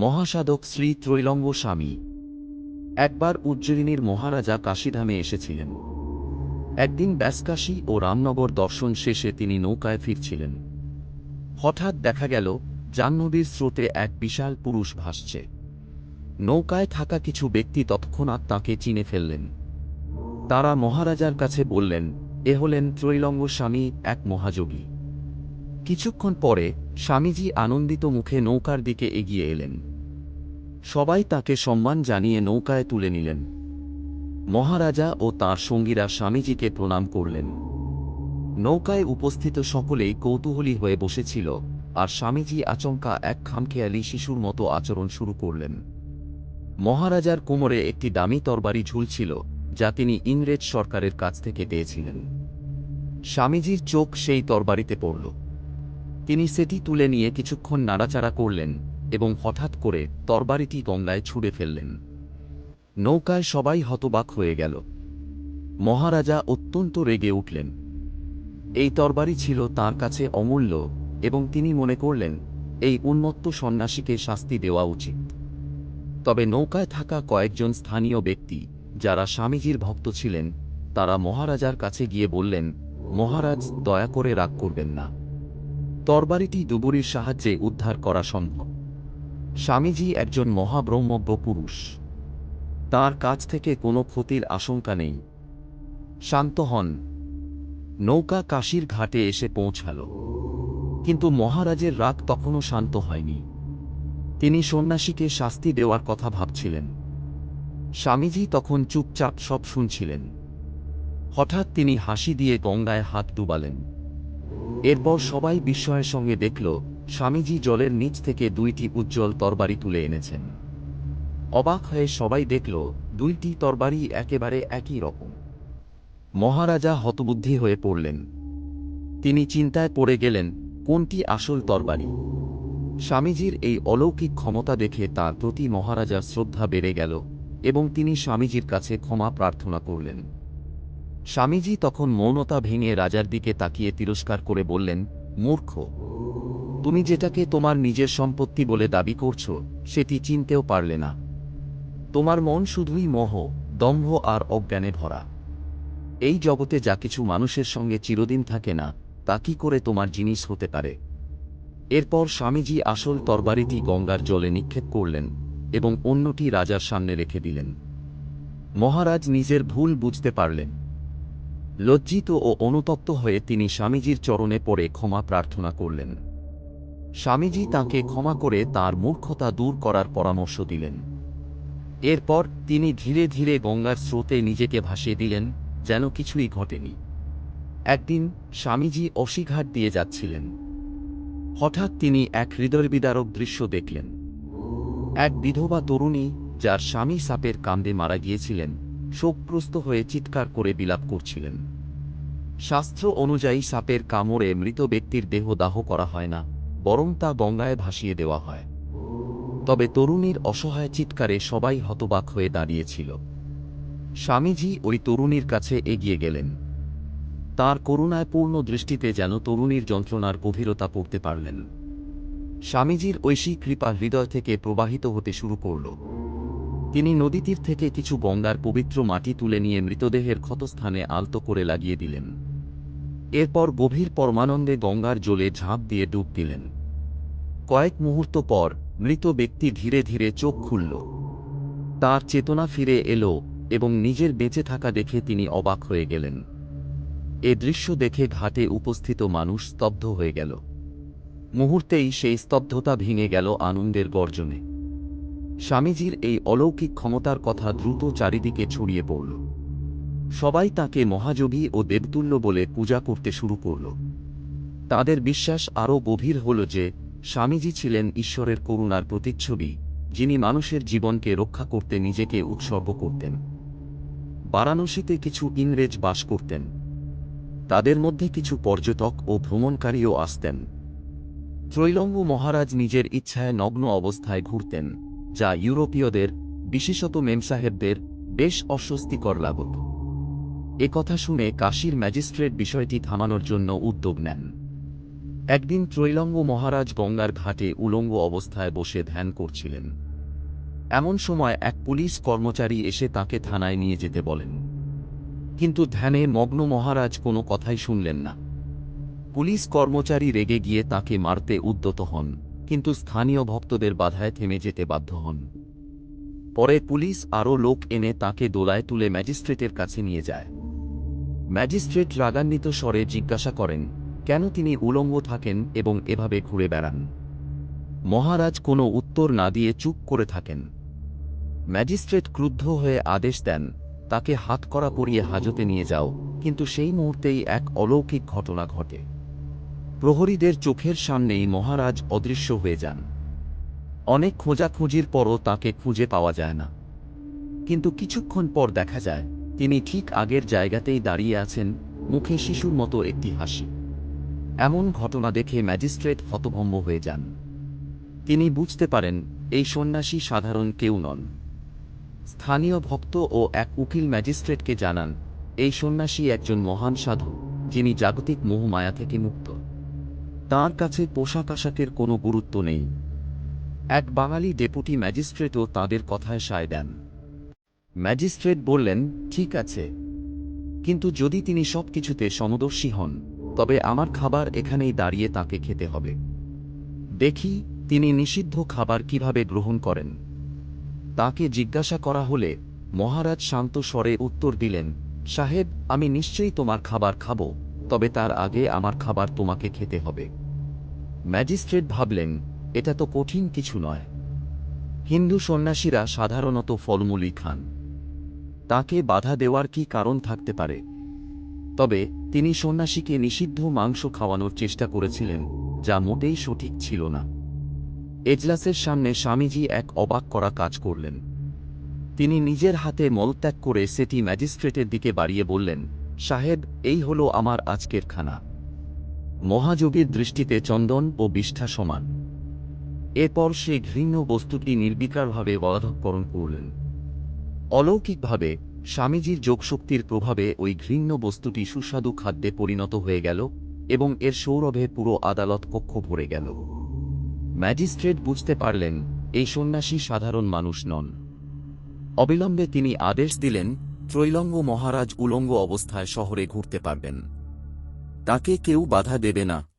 মহাসাধক শ্রী ত্রৈলঙ্গ স্বামী একবার উজ্জয়িনীর মহারাজা কাশীধামে এসেছিলেন। একদিন ব্যাসকাশী ও রামনগর দর্শন শেষে তিনি নৌকায় ফিরছিলেন। হঠাৎ দেখা গেল, জাহ্নবীর স্রোতে এক বিশাল পুরুষ ভাসছে। নৌকায় থাকা কিছু ব্যক্তি তৎক্ষণাৎ তাঁকে চিনে ফেললেন। তারা মহারাজার কাছে বললেন, এ হলেন ত্রৈলঙ্গ স্বামী এক মহাযোগী। কিছুক্ষণ পরে স্বামীজি আনন্দিত মুখে নৌকার দিকে এগিয়ে এলেন। সবাই তাকে সম্মান জানিয়ে নৌকায় তুলে নিলেন। মহারাজা ও তাঁর সঙ্গীরা স্বামীজিকে প্রণাম করলেন। নৌকায় উপস্থিত সকলেই কৌতূহলী হয়ে বসেছিল আর স্বামীজি আচমকা এক খামখেয়ালি শিশুর মতো আচরণ শুরু করলেন। মহারাজার কোমরে একটি দামি তরবারি ঝুলছিল, যা তিনি ইংরেজ সরকারের কাছ থেকে পেয়েছিলেন। স্বামীজির চোখ সেই তরবারিতে পড়ল। তিনি সেটি তুলে নিয়ে কিছুক্ষণ নাড়াচাড়া করলেন এবং হঠাৎ করে তরবারিটি গঙ্গায় ছুঁড়ে ফেললেন। নৌকায় সবাই হতবাক হয়ে গেল। মহারাজা অত্যন্ত রেগে উঠলেন। এই তরবারি ছিল তার কাছে অমূল্য এবং তিনি মনে করলেন, এই উন্মত্ত সন্ন্যাসীকে শাস্তি দেওয়া উচিত। তবে নৌকায় থাকা কয়েকজন স্থানীয় ব্যক্তি যারা স্বামীজির ভক্ত ছিলেন, তারা মহারাজার কাছে গিয়ে বললেন, মহারাজ, দয়া করে রাগ করবেন না। তরবারিটি ডুবুরির সাহায্যে উদ্ধার করা সম্ভব। স্বামীজি একজন মহাব্রহ্মজ্ঞ পুরুষ। তার কাছ থেকে কোনো ক্ষতির আশঙ্কা নেই। শান্ত হন। নৌকা কাশীর ঘাটে এসে পৌঁছাল। কিন্তু মহারাজের রাগ তখনও শান্ত হয়নি। তিনি সন্ন্যাসীকে শাস্তি দেওয়ার কথা ভাবছিলেন। স্বামীজি তখন চুপচাপ সব শুনছিলেন। হঠাৎ তিনি হাসি দিয়ে গঙ্গায় হাত ডুবালেন। এরপর সবাই বিস্ময়ের সঙ্গে দেখল, স্বামীজি জলের নিচ থেকে দুইটি উজ্জ্বল তরবারি তুলে এনেছেন। অবাক হয়ে সবাই দেখল, দুইটি তরবারি একেবারে একই রকম। মহারাজা হতবুদ্ধি হয়ে পড়লেন। তিনি চিন্তায় পড়ে গেলেন, কোনটি আসল তরবারি? স্বামীজির এই অলৌকিক ক্ষমতা দেখে তার প্রতি মহারাজার শ্রদ্ধা বেড়ে গেল এবং তিনি স্বামীজির কাছে ক্ষমা প্রার্থনা করলেন। স্বামীজি তখন মৌনতা ভেঙে রাজার দিকে তাকিয়ে তিরস্কার করে বললেন, মূর্খ, তুমি যেটাকে তোমার নিজের সম্পত্তি বলে দাবি করছ, সেটি চিনতেও পারলে না। তোমার মন শুধুই মোহ, দম্ভ আর অজ্ঞানে ভরা। এই জগতে যা কিছু মানুষের সঙ্গে চিরদিন থাকে না, তা কি করে তোমার জিনিস হতে পারে? এরপর স্বামীজি আসল তরবারিটি গঙ্গার জলে নিক্ষেপ করলেন এবং অন্যটি রাজার সামনে রেখে দিলেন। মহারাজ নিজের ভুল বুঝতে পারলেন। লজ্জিত ও অনুতপ্ত হয়ে তিনি স্বামীজির চরণে পড়ে ক্ষমা প্রার্থনা করলেন। স্বামীজি তাকে ক্ষমা করে তার মূর্খতা দূর করার পরামর্শ দিলেন। এরপর তিনি ধীরে ধীরে গঙ্গার স্রোতে নিজেকে ভাসিয়ে দিলেন, যেন কিছুই ঘটেনি। একদিন স্বামীজি অশিঘাট দিয়ে যাচ্ছিলেন। হঠাৎ তিনি এক হৃদয়বিদারক দৃশ্য দেখলেন। এক বিধবা তরুণী, যার স্বামী সাপের কান্দে মারা গিয়েছিলেন। শোকগ্রস্ত হয়ে চিৎকার করে বিলাপ করছিলেন। শাস্ত্র অনুযায়ী সাপের কামড়ে মৃত ব্যক্তির দেহ দাহ করা হয় না, বরং তা গঙ্গায় ভাসিয়ে দেওয়া হয়। তবে তরুণীর অসহায় চিৎকারে সবাই হতবাক হয়ে দাঁড়িয়েছিল। স্বামীজি ওই তরুণীর কাছে এগিয়ে গেলেন। তার করুণায় পূর্ণ দৃষ্টিতে যেন তরুণীর যন্ত্রণার গভীরতা পড়তে পারলেন। স্বামীজির ঐশী কৃপা হৃদয় থেকে প্রবাহিত হতে শুরু করল। তিনি নদীতীর থেকে কিছু গঙ্গার পবিত্র মাটি তুলে নিয়ে মৃতদেহের ক্ষতস্থানে আলতো করে লাগিয়ে দিলেন। এরপর গভীর পরমানন্দে গঙ্গার জলে ঝাঁপ দিয়ে ডুব দিলেন। কয়েক মুহূর্ত পর মৃত ব্যক্তি ধীরে ধীরে চোখ খুলল। তার চেতনা ফিরে এলো এবং নিজের বেঁচে থাকা দেখে তিনি অবাক হয়ে গেলেন। এ দৃশ্য দেখে ঘাটে উপস্থিত মানুষ স্তব্ধ হয়ে গেল। মুহূর্তেই সেই স্তব্ধতা ভেঙে গেল আনন্দের গর্জনে। স্বামীজির এই অলৌকিক ক্ষমতার কথা দ্রুত চারিদিকে ছড়িয়ে পড়ল। সবাই তাকে মহাযোগী ও দেবতুল্য বলে পূজা করতে শুরু করল। তাদের বিশ্বাস আরও গভীর হল যে, স্বামীজি ছিলেন ঈশ্বরের করুণার প্রতিচ্ছবি, যিনি মানুষের জীবনকে রক্ষা করতে নিজেকে উৎসর্গ করতেন। বারাণসীতে কিছু ইংরেজ বাস করতেন। তাদের মধ্যে কিছু পর্যটক ও ভ্রমণকারীও আসতেন। ত্রৈলঙ্গ মহারাজ নিজের ইচ্ছায় নগ্ন অবস্থায় ঘুরতেন। যা ইউরোপীয়দের, বিশেষত মেমসাহেবদের, বেশ অস্বস্তিকর লাগত। কথা শুনে কাশীর ম্যাজিস্ট্রেট বিষয়টি থামানোর জন্য উদ্যোগ নেন। একদিন ত্রৈলঙ্গ মহারাজ গঙ্গার ঘাটে উলঙ্গ অবস্থায় বসে ধ্যান করছিলেন। এমন সময় এক পুলিশ কর্মচারী এসে তাকে থানায় নিয়ে যেতে বলেন। কিন্তু ধ্যানে মগ্ন মহারাজ কোনো কথাই শুনলেন না। পুলিশ কর্মচারী রেগে গিয়ে তাকে মারতে উদ্যত হন। কিন্তু স্থানীয় ভক্তদের বাধায় থেমে যেতে বাধ্য হন। পরে পুলিশ আরও লোক এনে তাকে দোলায় তুলে ম্যাজিস্ট্রেটের কাছে নিয়ে যায়। ম্যাজিস্ট্রেট রাগান্বিত স্বরে জিজ্ঞাসা করেন, কেন তিনি উলঙ্গ থাকেন এবং এভাবে ঘুরে বেড়ান? মহারাজ কোনো উত্তর না দিয়ে চুপ করে থাকেন। ম্যাজিস্ট্রেট ক্রুদ্ধ হয়ে আদেশ দেন, তাকে হাত করা পরিয়ে হাজতে নিয়ে যাও, কিন্তু সেই মুহূর্তেই এক অলৌকিক ঘটনা ঘটে। প্রহরীদের চোখের সামনেই মহারাজ অদৃশ্য হয়ে যান। অনেক খোঁজাখুঁজির পরও তাকে খুঁজে পাওয়া যায় না। কিন্তু কিছুক্ষণ পর দেখা যায়, তিনি ঠিক আগের জায়গাতেই দাঁড়িয়ে আছেন মুখে শিশুর মতো একটি হাসি। এমন ঘটনা দেখে ম্যাজিস্ট্রেট হতভম্ব হয়ে যান। তিনি বুঝতে পারেন, এই সন্ন্যাসী সাধারণ কেউ নন। স্থানীয় ভক্ত ও এক উকিল ম্যাজিস্ট্রেটকে জানান, এই সন্ন্যাসী একজন মহান সাধু, যিনি জাগতিক মোহমায়া থেকে মুক্ত। তাঁর কাছে পোশাক আশাকের কোনো গুরুত্ব নেই। এক বাঙালি ডেপুটি ম্যাজিস্ট্রেটও তাদের কথায় সায় দেন। ম্যাজিস্ট্রেট বললেন, ঠিক আছে। কিন্তু যদি তিনি সবকিছুতে সমদর্শী হন, তবে আমার খাবার এখানেই দাঁড়িয়ে তাকে খেতে হবে। দেখি তিনি নিষিদ্ধ খাবার কীভাবে গ্রহণ করেন। তাকে জিজ্ঞাসা করা হলে মহারাজ শান্ত স্বরে উত্তর দিলেন, সাহেব, আমি নিশ্চয়ই তোমার খাবার খাব, তবে তার আগে আমার খাবার তোমাকে খেতে হবে। ম্যাজিস্ট্রেট ভাবলেন, এটা তো কঠিন কিছু নয়। হিন্দু সন্ন্যাসীরা সাধারণত ফলমূলই খান। তাকে বাধা দেওয়ার কি কারণ থাকতে পারে? তবে তিনি সন্ন্যাসীকে নিষিদ্ধ মাংস খাওয়ানোর চেষ্টা করেছিলেন, যা মোটেই সঠিক ছিল না। এজলাসের সামনে স্বামীজি এক অবাক করা কাজ করলেন। তিনি নিজের হাতে মলত্যাগ করে সেটি ম্যাজিস্ট্রেটের দিকে বাড়িয়ে বললেন, সাহেব, এই হলো আমার আজকের খানা। মহাযোগীর দৃষ্টিতে চন্দন ও বিষ্ঠা সমান। এরপর সে ঘৃণ্য বস্তুটি নির্বিকারভাবে বলাধকরণ করলেন। অলৌকিকভাবে স্বামীজির যোগশক্তির প্রভাবে ওই ঘৃণ্য বস্তুটি সুস্বাদু খাদ্যে পরিণত হয়ে গেল এবং এর সৌরভে পুরো আদালত কক্ষ ভরে গেল। ম্যাজিস্ট্রেট বুঝতে পারলেন, এই সন্ন্যাসী সাধারণ মানুষ নন। অবিলম্বে তিনি আদেশ দিলেন, ত্রৈলঙ্গ মহারাজ উলঙ্গ অবস্থায় শহরে ঘুরতে পারবেন। তাকে কেউ বাধা দেবে না।